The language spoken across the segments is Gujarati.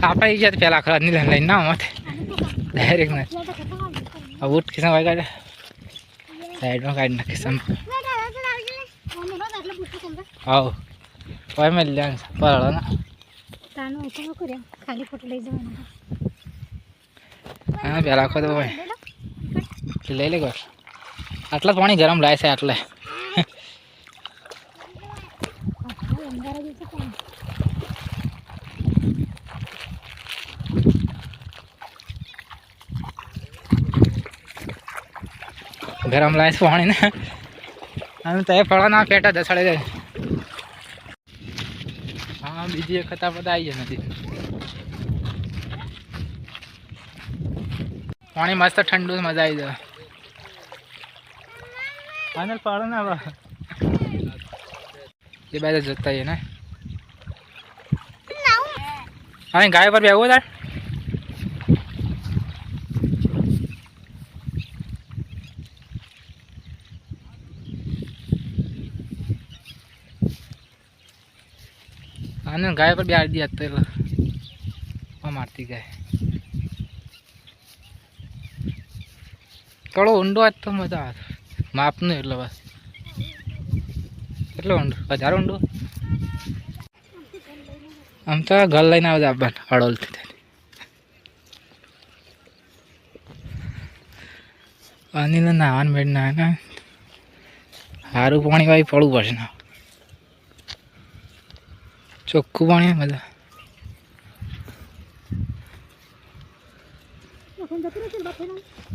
આપણે ઈ જાય પેલા ખરા નીલન લઈને ના મત ડાયરેક્ટ ને આ ઉઠ કિસમ વાગા સાઈડમાં કાઢી નાખે સમ આવ કોઈ મેં લે પરળો ના ખાલી ફોટો લઈ જવાનો હા પેલા ખો તો ભાઈ લઈ લે કર આટલા જ પાણી ગરમ લાય છે આટલે ગરમ લાય છે પાણી ને અને તે ફળવાના પેટા દસાડે જાય. હા બીજી એક હતા બધા આવી નથી પાણી મસ્ત ઠંડુ મજા આવી જાય. અને ફળ ના એ બાજુ જતા ને. હવે ગાય પર બેવું તાર? આને ગાય પર બેહાડી દી અત્યારે. આ મારતી ગાય. થોડો ઊંડો આજ તો મજા આવે. માપનું એટલે બસ. કેટલો ઊંડો? હજાર ઊંડો? આમ તો ઘર લઈને આવે આપવાનું હળોલથી થઈને. અનિલ નાવાનું મેળ ના સારું પાણી વાળી પડવું પડશે ના. ચોખ્ખું પાણી બધા.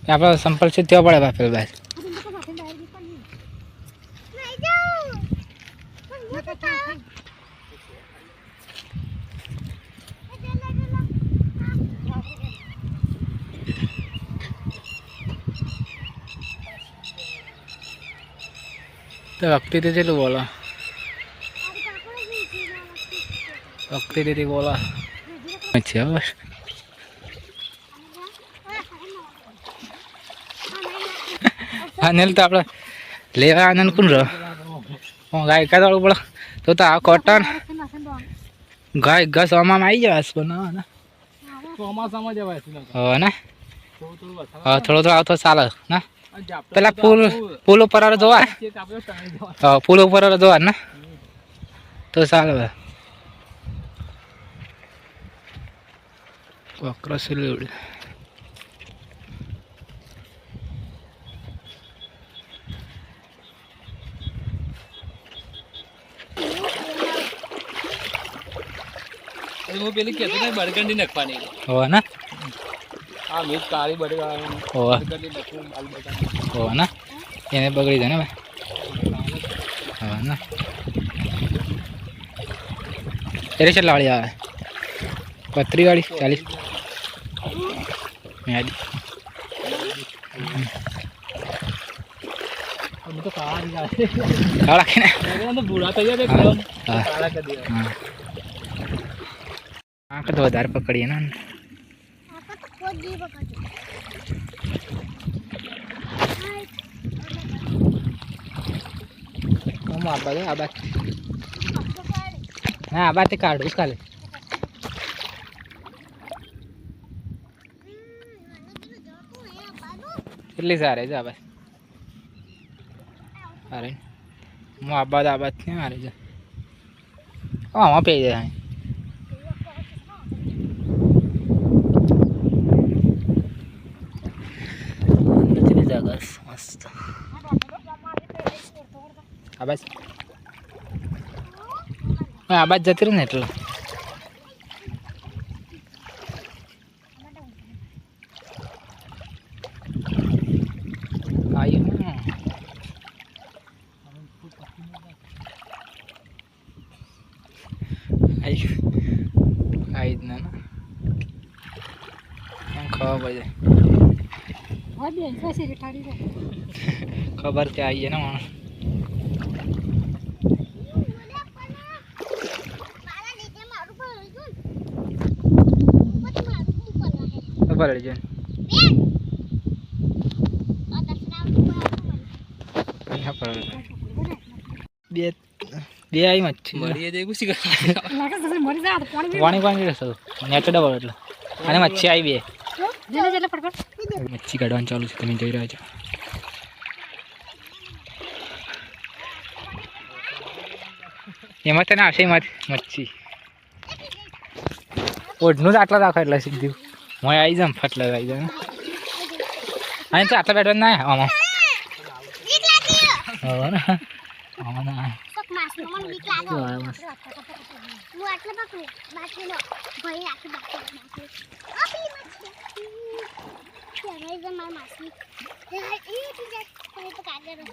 આપણે સંપલ છે ત્યાં પડે જાઉં ના તો વખતે તો બોલો? તેથી બોલો છે બસ અનિલ તો આપણે લેવા આનંદ કોણ રહ્યો હું ગાય કા દોડવું પડે તો તો આ કોટન ગાય ઘસ આમાં આવી જવાસ બનાવવાના ચોમાસામાં જવાય છે હવે ને થોડું થોડું થોડો આવતો ચાલે ના પેલા પુલ પુલ ઉપર વાળો જોવા. હા પુલ ઉપર જોવા ને તો ચાલે હવે કોકરો સિલ્લી એ હું પેલી કહેતો ને બરગંડી નાખવાની હવે ને આ મિર્ચ કાળી બરગંડી હોવે બરગંડી નાખવું લાલ બરગંડી હોવે ને એને બગડી જાય ને ભાઈ હવે ને ત્યારે કેટલા વાળી આવે પત્રી વાળી ચાલીસ મેડી અમે તો કાળા આવે કાળા કે ને બરગંડી તો ભૂરા થઈ જાય. કાળા કરી દેવા આંખ તો વધારે પકડીએ ને હું આ બાજુ આ બાજુ ના આ બાજુ કાઢું કાલે કેટલી સારી છે આ બસ અરે, હું આ બાજુ આ બાજુ ક્યાં હારે છે? આમાં પી જાય મસ્ત. આ બાજુ? આ જતી રહી ને એટલે આવ્યું ને આવ્યું આવી જ ના ના એમ ખબર પડી જાય હવે બેન પાસે રેટાડી દે ખબર કે આવીએ ને માણસ. ખબર જાય. બે બે આવી મચ્છી મરી જાય પાણી પાણી રહેશે નેચો ડબલ એટલે. અને મચ્છી આવી બે. જેને જેટલે ફટફટ મચ્છી કાઢવાનું ચાલુ છે તમે જઈ રહ્યા છો. એમાં તને આવશે એમાં મચ્છી. ઓઢનું જ આટલા રાખો એટલે સીધું. હું આવી જાઉં ફટલા આવી જાઉં અહીં તો આટલા બેઠવા ના આમાં. આમાં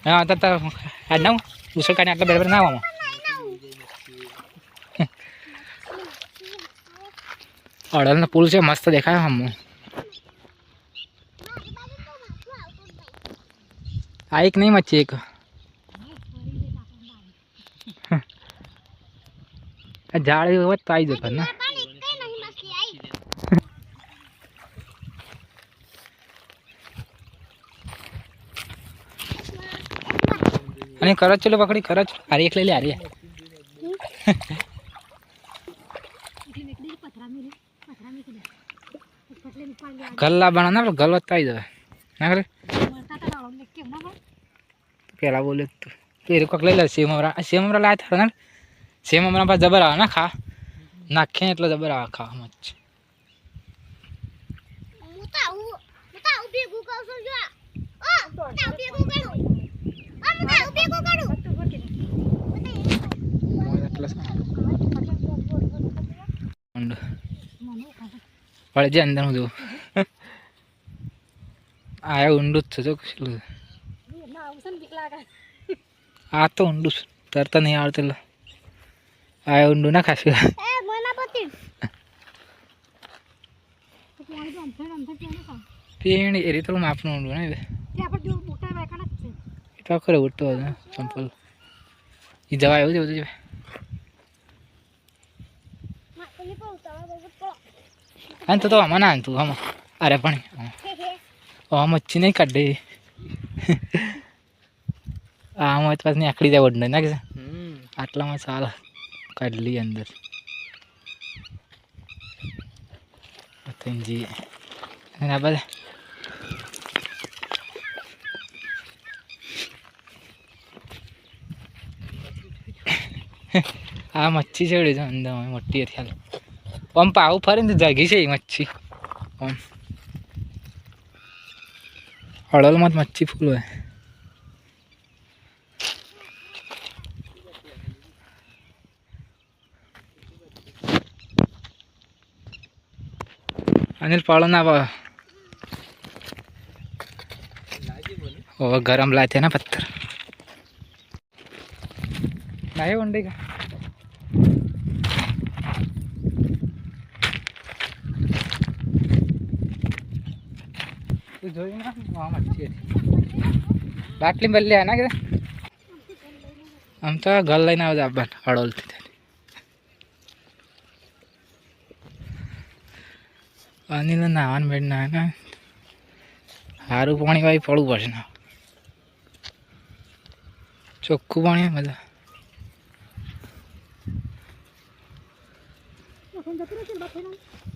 હા તો તો આ ના ઉછળ કાઢી આટલા બેઠા ના આવામાં અડલનો પુલ છે મસ્ત દેખાય આમ આ એક નહીં મચ્છી એક આ ઝાડ એવું હોત તો આવી જતો ને અને કરચ ચલો પકડી કરચ આરી એક લઈ લે આરી ગલ્લા બના ના ગલ વત્તા આવી જવે ના કરે પેલા બોલે તો પેલું કોક લઈ લે સેમ અમરા સેમ અમરા લાય થાર ના સેમ અમરા પાસે જબર આવે ના ખા નાખે એટલે જબર આવે ખા મચ્છ હું તો આવું હું તો આવું ભેગું કરું છું જો ઓ હું તો આવું ભેગું કરું પડે છે અંદર હું જોઉં. આ ઊંડું જ છે જો કેટલું. આ તો ઊંડું છે તરતા નહીં આવડતું આ ઊંડું ના ખાશું એ પીણી એ રીતે માપનું ઊંડું ને એ તો ખરે ઉઠતો હતો સંપલ એ જવાય એવું છે બધું જવાય માતલી પર ઉતારવા બહુ તો અને તો તો આમાં ના તું આમાં અરે પણ આ મચ્છી નહીં કાઢે આમાં તો પાછી આકડી જાય વડને ના કે હમ આટલામાં ચાલ કાઢલી અંદર પતંગજી અને આ બધા આ મચ્છી ચડી છે અંદર મોટી હતી હાલ. આમ પાવું ફરે ને જાગી છે એ મચ્છી. આમ હળલમાં જ મચ્છી ફૂલ હોય. અનિલ, પાળો ના પાડો ઓ ગરમ લાતે ના પથ્થર. નહીં ઊંડી કા તું જોયું ના આ મચ્છી હતી બાટલી બદલી આ ના કે આમ તો ઘર લઈને આવજો આપવાનું હળોલથી અનિલ નાવાનું બેડ ના ના સારું પાણી વાળી પડવું પડશે ના ચોખ્ખું પાણી હોય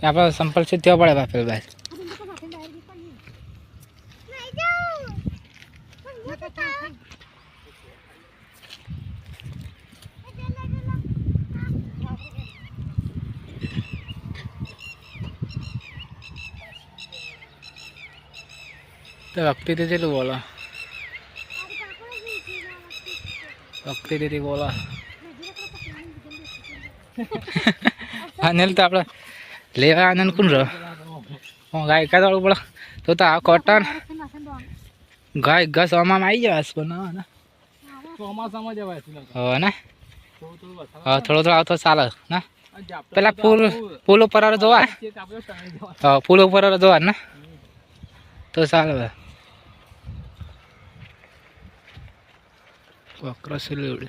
આપણે સંપલ છે ત્યાં પડે બાપેલ ભાઈ નહીં જાઉં હું તો તાવ તો વખતે તો ચેલું બોલો વખતે તેથી બોલો અનિલ તો આપણે હું ગાય એકાદ વાળું પડે તો તો આ કોટન ગાય ઘસ આમાં આવી જવાસ બનાવવા ને ચોમાસામાં જવાય છે ને? થોડું થોડું થોડો આવતો ચાલે, ના? પેલા આપણું ફૂલ ઉપર જોવા છે જવાય. હા ફૂલ ઉપર જોવા ને? તો ચાલે કોકરોચ લેવડે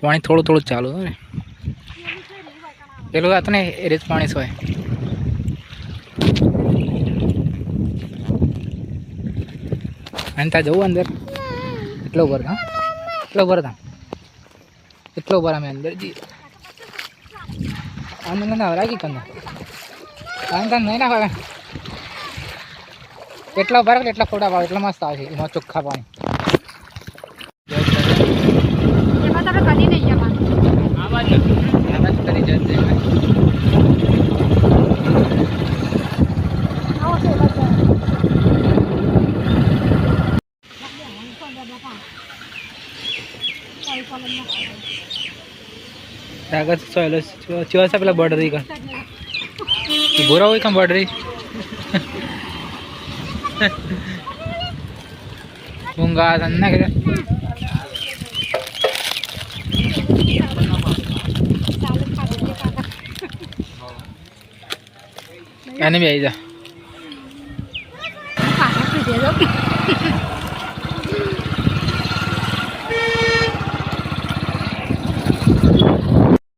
પાણી થોડું થોડું ચાલુ હોય પેલું હતું ને એ રીત પાણી સોય અને જવું અંદર? એટલો ભર હા એટલો ભર હતા એટલો ભર અમે અંદર જઈએ આમ ના રાખી કંદા આમ ત્યાં નહીં નાખવા એટલો ભર એટલા ફોટા પાડો. એટલા મસ્ત આવે છે. એમાં ચોખ્ખા પાણી એમાં તમે કદી નહીં જવાનું આ બાજુ. મહેનત કરી જશે આવો છે બધા આગળ સોયલો ચિવા પેલા બોર્ડર કણ ગોરા હોય કમ બોર્ડર ઊંઘા તન્ના કે એને બી આવી જા.